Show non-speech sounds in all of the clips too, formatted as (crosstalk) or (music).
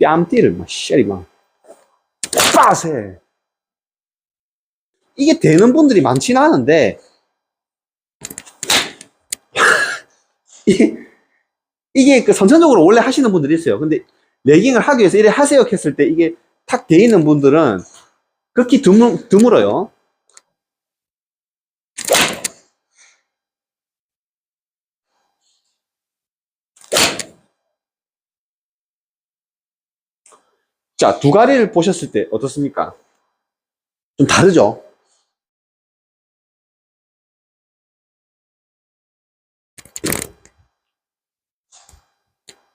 뺨띠를 막, 쉐리 막, 빠세. 이게 되는 분들이 많지는 않은데, 이게, 이게 그 선천적으로 원래 하시는 분들이 있어요. 근데 레깅을 하기 위해서 이래 하세요 했을 때 이게 탁 돼 있는 분들은 극히 드물, 드물어요. 자, 두 가리를 보셨을 때 어떻습니까? 좀 다르죠?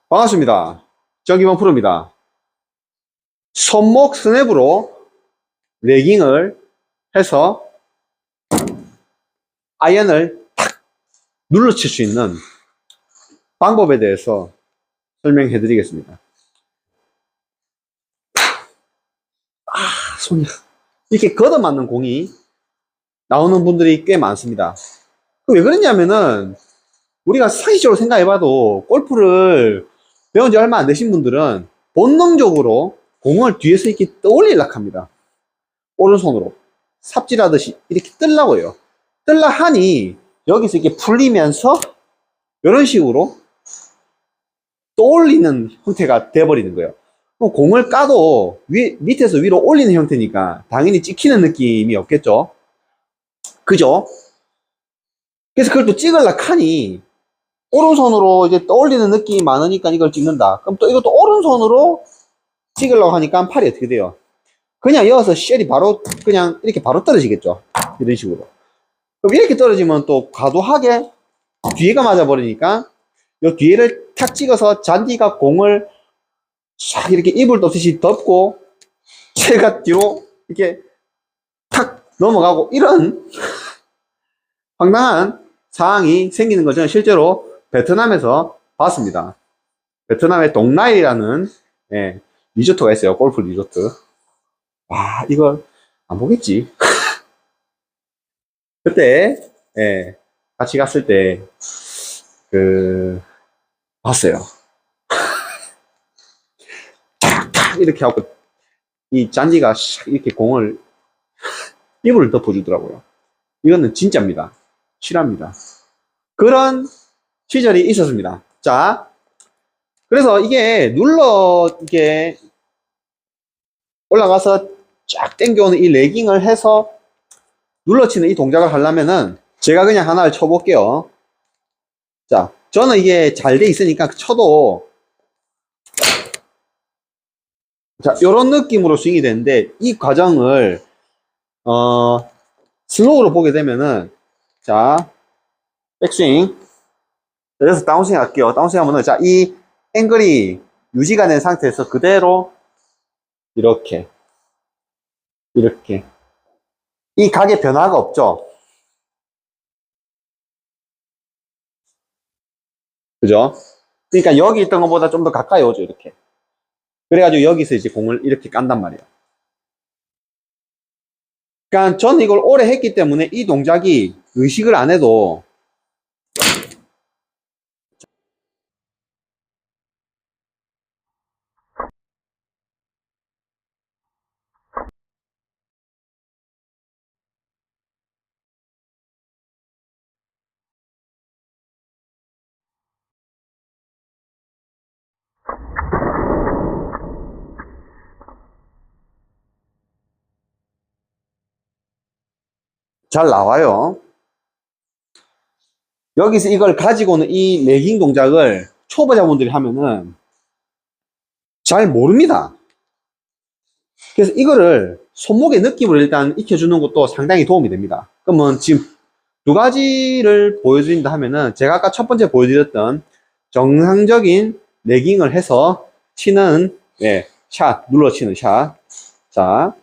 반갑습니다. 정기범 프로입니다. 손목 스냅으로 레깅을 해서 아이언을 탁 눌러칠 수 있는 방법에 대해서 설명해 드리겠습니다. 아, 손이. 이렇게 걷어맞는 공이 나오는 분들이 꽤 많습니다. 그왜 그러냐면은 우리가 상식적으로 생각해봐도 골프를 배운 지 얼마 안 되신 분들은 본능적으로 공을 뒤에서 이렇게 떠올리려 합니다. 오른손으로. 삽질하듯이 이렇게 뜨려고 해요. 뜰라 하니 여기서 이렇게 풀리면서 이런 식으로 떠올리는 형태가 돼버리는 거예요. 공을 까도 위, 밑에서 위로 올리는 형태니까 당연히 찍히는 느낌이 없겠죠? 그죠? 그래서 그걸 또 찍으려 하니 오른손으로 이제 떠올리는 느낌이 많으니까 이걸 찍는다. 그럼 또 이것도 오른손으로 찍으려고 하니까 팔이 어떻게 돼요? 그냥 이어서 쉘이 바로 그냥 이렇게 바로 떨어지겠죠. 이런 식으로. 그럼 이렇게 떨어지면 또 과도하게 뒤에가 맞아버리니까 이 뒤에를 탁 찍어서 잔디가 공을 싹 이렇게 이불 덮듯이 덮고 채가 뒤로 이렇게 탁 넘어가고 이런 (laughs) 황당한 상황이 생기는 걸 저는 실제로 베트남에서 봤습니다. 베트남의 동나이라는 예, 리조트가 있어요. 골프 리조트. 와, 이걸 안 보겠지. (laughs) 그때 예, 같이 갔을 때 그 봤어요. 탁탁 이렇게 하고 이 잔디가 샥 이렇게 공을 (laughs) 이불을 덮어주더라고요. 이거는 진짜입니다. 실합니다. 그런 시절이 있었습니다. 자, 그래서 이게 눌러 이게 올라가서 쫙 당겨오는 이 레깅을 해서 눌러치는 이 동작을 하려면은 제가 그냥 하나를 쳐볼게요. 자, 저는 이게 잘 돼 있으니까 쳐도 자, 요런 느낌으로 스윙이 되는데 이 과정을 어 슬로우로 보게 되면은 자, 백스윙 그래서 다운스윙 할게요. 다운스윙 하면은 자, 이 앵글이 유지가 된 상태에서 그대로 이렇게 이렇게 이 각의 변화가 없죠. 그죠? 그러니까 여기 있던 것보다 좀 더 가까이 오죠, 이렇게. 그래가지고 여기서 이제 공을 이렇게 깐단 말이에요. 그러니까 저는 이걸 오래 했기 때문에 이 동작이 의식을 안 해도 잘 나와요. 여기서 이걸 가지고는 이 레깅 동작을 초보자분들이 하면은 잘 모릅니다. 그래서 이거를 손목의 느낌을 일단 익혀주는 것도 상당히 도움이 됩니다. 그러면 지금 두 가지를 보여드린다 하면은 제가 아까 첫 번째 보여드렸던 정상적인 레깅을 해서 치는 예, 샷, 눌러 치는 샷. 자,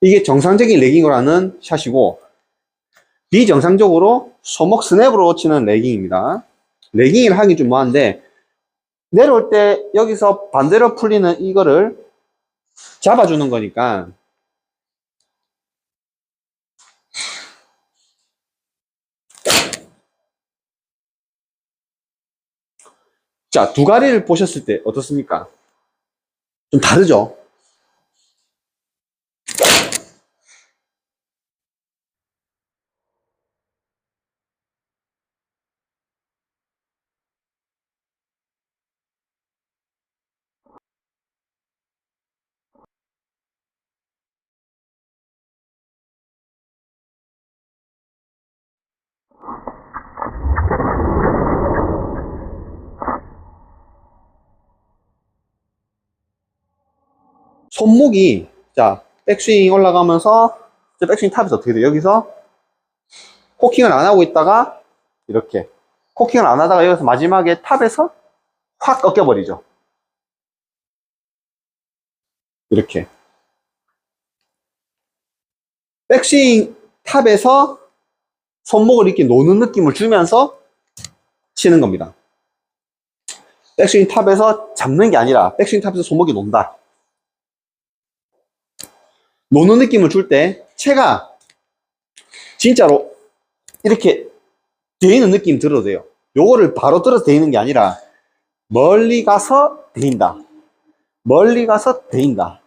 이게 정상적인 레깅으로하는 샷이고 비정상적으로 소목 스냅으로 치는 레깅입니다. 레깅을 하긴 좀 뭐한데 내려올 때 여기서 반대로 풀리는 이거를 잡아주는 거니까 자, 두 가리를 보셨을 때 어떻습니까? 좀 다르죠? 손목이 자 백스윙 올라가면서 저 백스윙 탑에서 어떻게 돼요? 여기서 코킹을 안 하고 있다가 이렇게 코킹을 안 하다가 여기서 마지막에 탑에서 확 꺾여버리죠. 이렇게 백스윙 탑에서 손목을 이렇게 노는 느낌을 주면서 치는 겁니다. 백스윙 탑에서 잡는 게 아니라 백스윙 탑에서 손목이 논다. 노는 느낌을 줄 때 채가 진짜로 이렇게 돼 있는 느낌 들어도 돼요. 요거를 바로 들어서 돼 있는 게 아니라 멀리 가서 데인다. 멀리 가서 데인다.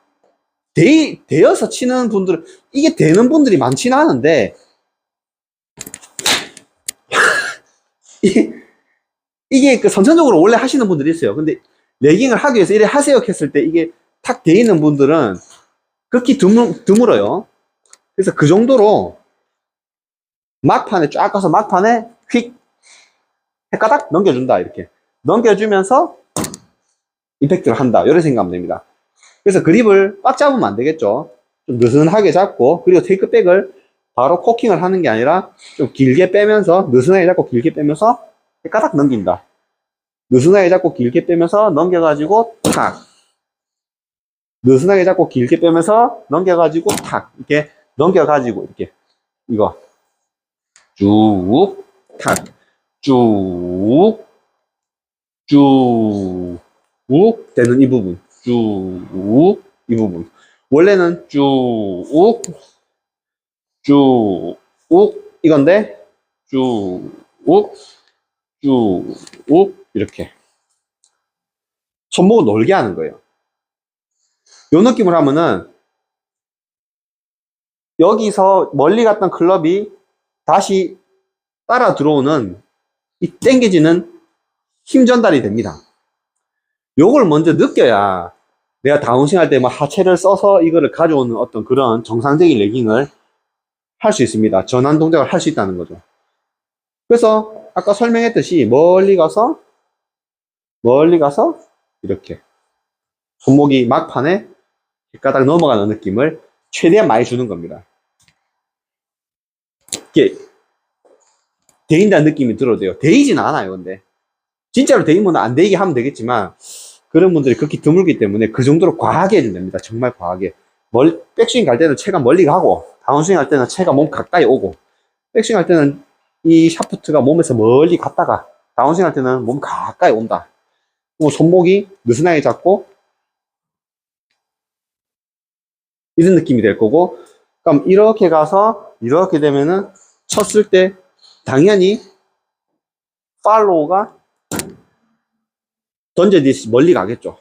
데, 되어서 치는 분들은 이게 되는 분들이 많지는 않은데 (laughs) 이게, 그 선천적으로 원래 하시는 분들이 있어요. 근데 레깅을 하기 위해서 이래 하세요 했을 때 이게 탁돼 있는 분들은 극히 드물, 드물어요. 그래서 그 정도로 막판에 쫙 가서 막판에 휙 헷가닥 넘겨준다 이렇게 넘겨주면서 임팩트를 한다 이렇게 생각하면 됩니다. 그래서 그립을 꽉 잡으면 안 되겠죠. 좀 느슨하게 잡고 그리고 테이크백을 바로 코킹을 하는 게 아니라 좀 길게 빼면서 느슨하게 잡고 길게 빼면서 헷가닥 넘긴다. 느슨하게 잡고 길게 빼면서 넘겨가지고 탁 느슨하게 잡고 길게 빼면서 넘겨가지고 탁 이렇게 넘겨가지고 이렇게 이거 쭉 탁 쭉 쭉 되는 이 부분 쭉 이 부분 원래는 쭉쭉 이건데 쭉쭉 이렇게 손목을 놀게 하는 거예요. 요 느낌을 하면은 여기서 멀리 갔던 클럽이 다시 따라 들어오는 이 땡겨지는 힘 전달이 됩니다. 요걸 먼저 느껴야 내가 다운스윙 할때막 하체를 써서 이거를 가져오는 어떤 그런 정상적인 레깅을 할 수 있습니다. 전환 동작을 할 수 있다는 거죠. 그래서 아까 설명했듯이 멀리 가서 멀리 가서 이렇게 손목이 막판에 뒷가닥 넘어가는 느낌을 최대한 많이 주는 겁니다. 이게 데인다는 느낌이 들어도 돼요. 데이지는 않아요, 근데. 진짜로 데이면 안 데이게 하면 되겠지만, 그런 분들이 극히 드물기 때문에 그 정도로 과하게 해주면 됩니다. 정말 과하게. 멀, 백스윙 갈 때는 체가 멀리 가고, 다운스윙 할 때는 체가 몸 가까이 오고, 백스윙 할 때는 이 샤프트가 몸에서 멀리 갔다가, 다운스윙 할 때는 몸 가까이 온다. 뭐 손목이 느슨하게 잡고, 이런 느낌이 될 거고, 그럼 이렇게 가서, 이렇게 되면은, 쳤을 때, 당연히, 팔로우가 던져지듯이 멀리 가겠죠.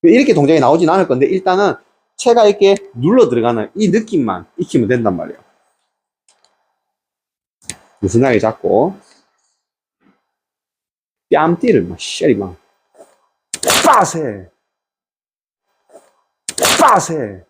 이렇게 동작이 나오진 않을 건데, 일단은, 체가 이렇게 눌러 들어가는 이 느낌만 익히면 된단 말이에요. 느슨하게 잡고, 뺨띠를 막, 쉐리 막, 빠세! 빠세!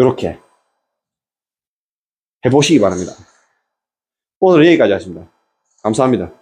이렇게 해보시기 바랍니다. 오늘 여기까지 하십니다. 감사합니다.